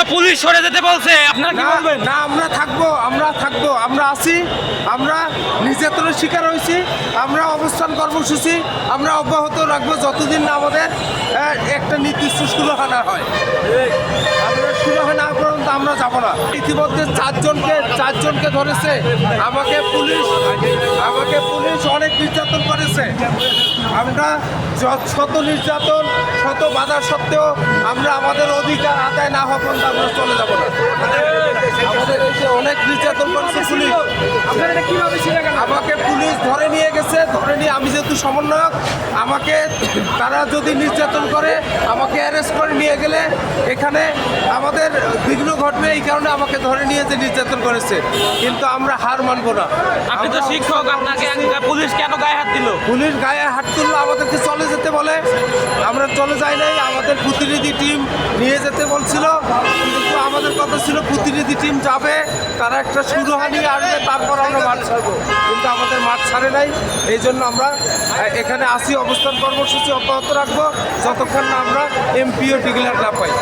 তো পুলিশ সরে যেতে বলছে আপনারা কি বলবেন? না আমরা থাকব আমরা থাকব আমরা আছি আমরা নির্যাতনের শিকার হয়েছি আমরা অবস্থান কর্মসূচি আমরা অব্যাহত রাখব যতদিন না আমাদের একটা নির্দিষ্ট সুরহানা হয়। আমরা সুরহানা পর্যন্ত আমরা যাব না। ইতিমধ্যে চারজনকে চারজনকে ধরেছে। আমাকে পুলিশ আমাকে পুলিশ অনেক নির্যাতন করেছে আমরা শত নির্যাতন, শত বাধা সত্ত্বেও আমরা আমাদের অধিকার আদায় না হওয়া আমরা চলে যাব না। আমাদের অনেক পুলিশ আমাকে পুলিশ ধরে নিয়ে গেছে ধরে নিয়ে আমি যেহেতু সমন্বয়ক আমাকে তারা যদি নির্যাতন করে আমাকে অ্যারেস্ট করে নিয়ে গেলে এখানে আমাদের বিঘ্ন ঘটবে এই কারণে আমাকে ধরে নিয়ে যে নির্যাতন করেছে। কিন্তু আমরা হার মানবো না। আপনি তো শিক্ষক আপনাকে পুলিশ কেন গায়ে হাত দিল? পুলিশ গায়ে হাত তুললো আমাদেরকে চলে যেতে বলে। আমরা চলে যাই নাই আমাদের প্রতিনিধি টিম নিয়ে যেতে বলছিল, কিন্তু আমাদের কথা ছিল প্রতিনিধি টিম যাবে, তারা একটা শুরুহানি আসবে, তারপর আমরা মাঠ ছাড়বো। কিন্তু আমাদের মাঠ ছাড়ে নাই, এই জন্য আমরা এখানে আসি, অবস্থান কর্মসূচি অব্যাহত রাখব, যতক্ষণ না আমরা এমপিও ডিক্লেয়ার না পাই।